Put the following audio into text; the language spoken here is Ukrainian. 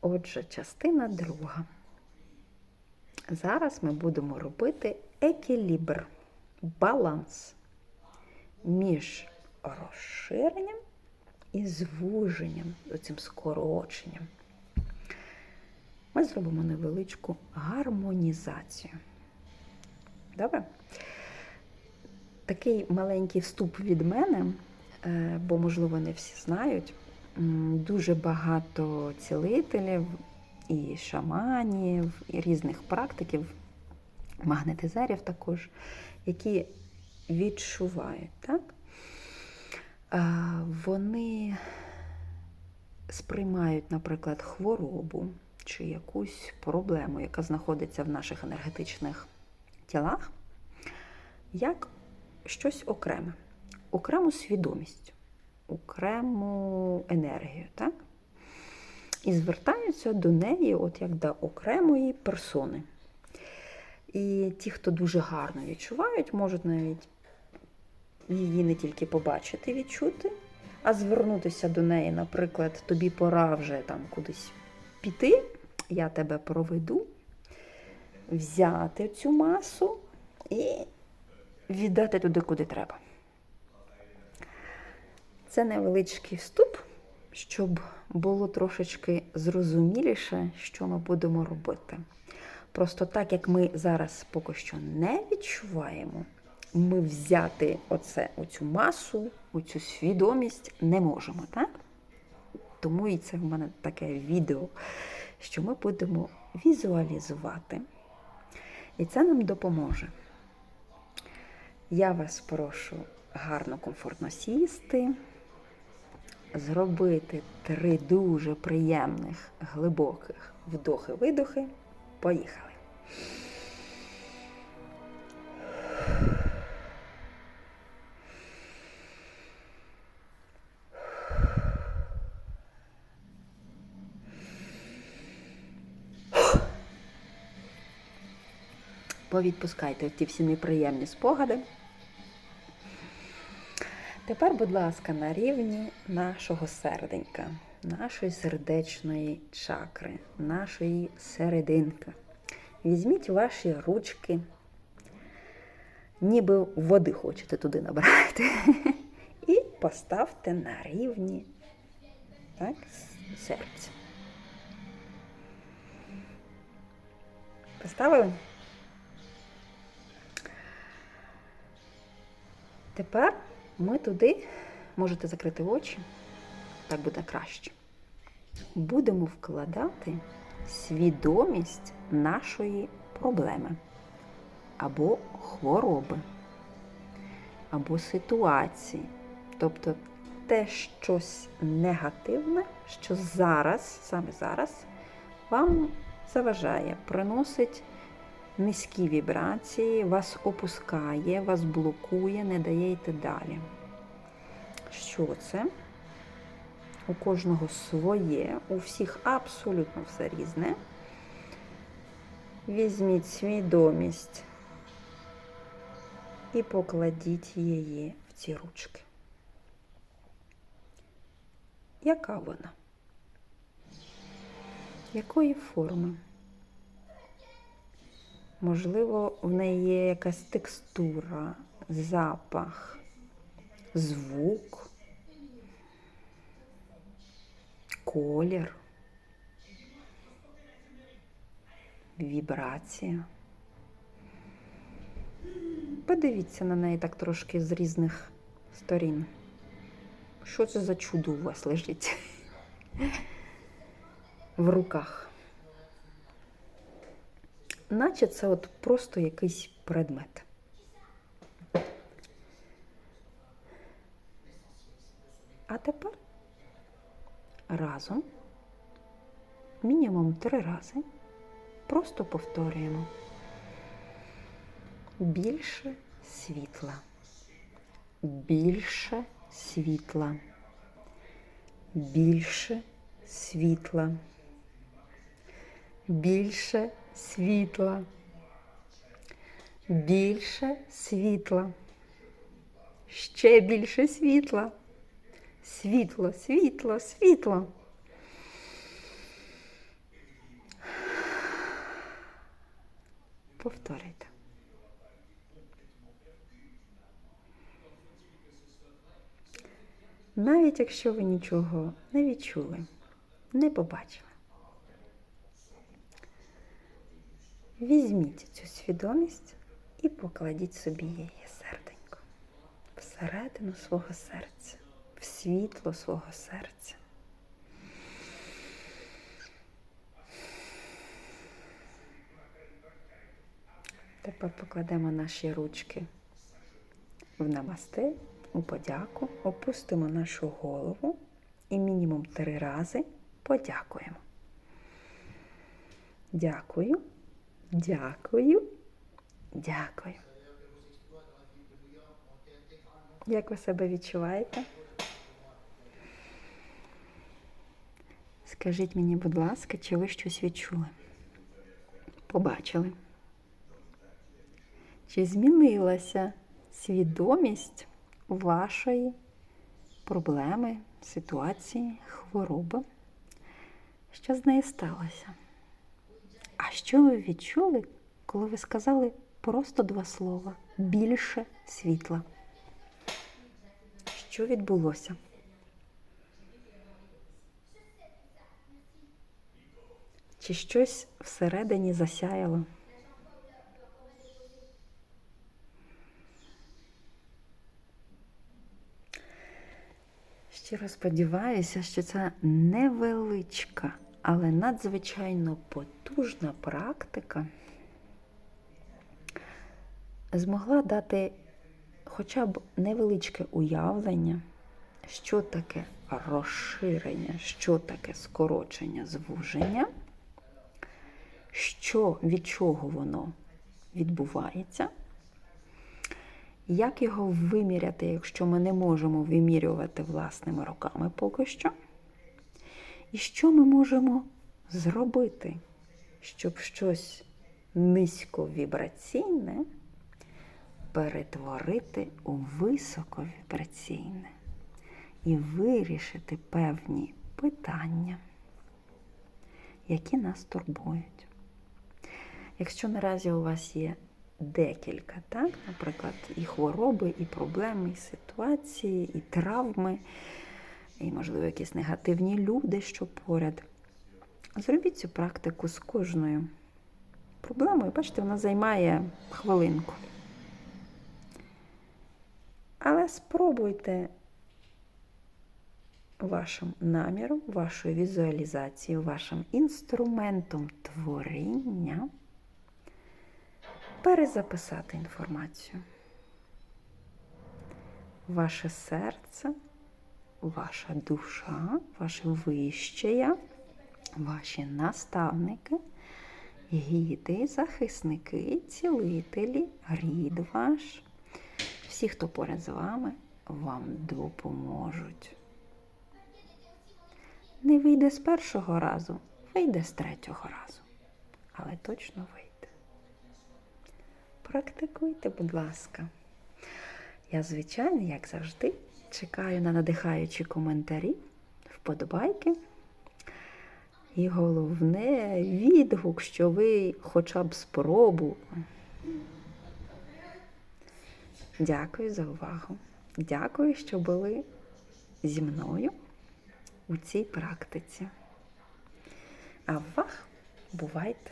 Отже, частина друга. Зараз ми будемо робити екілібр, баланс між розширенням і звуженням, оцим скороченням. Ми зробимо невеличку гармонізацію. Добре? Такий маленький вступ від мене, е, бо, можливо, не всі знають. Дуже багато цілителів і шаманів, і різних практиків, магнетизерів також, які відчувають, так? Вони сприймають, наприклад, хворобу чи якусь проблему, яка знаходиться в наших енергетичних тілах, як щось окреме, окрему свідомість, окрему енергію, так? І звертаються до неї, от як до окремої персони. І ті, хто дуже гарно відчувають, можуть навіть її не тільки побачити, відчути, а звернутися до неї, наприклад, тобі пора вже там кудись піти, я тебе проведу, взяти цю масу і віддати туди, куди треба. Це невеличкий вступ, щоб було трошечки зрозуміліше, що ми будемо робити. Просто так, як ми зараз поки що не відчуваємо, ми взяти оце, оцю масу, оцю свідомість не можемо, так? Тому і це в мене таке відео, що ми будемо візуалізувати. І це нам допоможе. Я вас прошу гарно, комфортно сісти, зробити три дуже приємних, глибоких вдохи-видохи. Поїхали. Повідпускайте ті всі неприємні спогади. Тепер, будь ласка, на рівні нашого серденька, нашої сердечної чакри, нашої серединки. Візьміть ваші ручки, ніби води хочете туди набрати. І поставте на рівні так, серця. Поставили? Тепер ми туди можете закрити очі, так буде краще. Будемо вкладати свідомість нашої проблеми або хвороби, або ситуації. Тобто те щось негативне, що зараз, саме зараз, вам заважає, приносить низькі вібрації, вас опускає, вас блокує, не дає йти далі. Що це? У кожного своє, у всіх абсолютно все різне. Візьміть свідомість і покладіть її в ці ручки. Яка вона? Якої форми? Можливо, в неї є якась текстура, запах, звук, колір, вібрація. Подивіться на неї так трошки з різних сторін. Що це за чудо у вас лежить в руках? Наче це от просто якийсь предмет. А тепер разом, мінімум три рази, просто повторюємо. Більше світла, більше світла, більше світла, більше світла, більше світла, ще більше світла, світло, світло, світло. Повторюйте. Навіть якщо ви нічого не відчули, не побачили. Візьміть цю свідомість і покладіть собі її серденько всередину свого серця, в світло свого серця. Тепер покладемо наші ручки в намасте, у подяку, опустимо нашу голову і мінімум три рази подякуємо. Дякую, дякую, дякую. Як ви себе відчуваєте? Скажіть мені, будь ласка, чи ви щось відчули? Побачили? Чи змінилася свідомість вашої проблеми, ситуації, хвороби? Що з нею сталося? Що ви відчули, коли ви сказали просто два слова більше світла? Що відбулося? Чи щось всередині засяяло? Щиро сподіваюся, що ця невеличка, але надзвичайно потужна практика змогла дати хоча б невеличке уявлення, що таке розширення, що таке скорочення звуження, що від чого воно відбувається. Як його виміряти, якщо ми не можемо вимірювати власними руками поки що? І що ми можемо зробити, щоб щось низьковібраційне перетворити у високовібраційне і вирішити певні питання, які нас турбують. Якщо наразі у вас є декілька, так? наприклад, і хвороби, і проблеми, і ситуації, і травми, і, можливо, якісь негативні люди, що поряд. Зробіть цю практику з кожною проблемою. Бачите, вона займає хвилинку. Але спробуйте вашим наміром, вашою візуалізацією, вашим інструментом творіння перезаписати інформацію. Ваше серце, ваша душа, ваше вище я, ваші наставники, гіди, захисники, цілителі, рід ваш, всі, хто поряд з вами, вам допоможуть. Не вийде з першого разу, вийде з третього разу, але точно вийде. Практикуйте, будь ласка. Я, звичайно, як завжди, чекаю на надихаючі коментарі, вподобайки. І головне відгук, що ви хоча б спробували. Дякую за увагу. Дякую, що були зі мною у цій практиці. А вах, бувайте!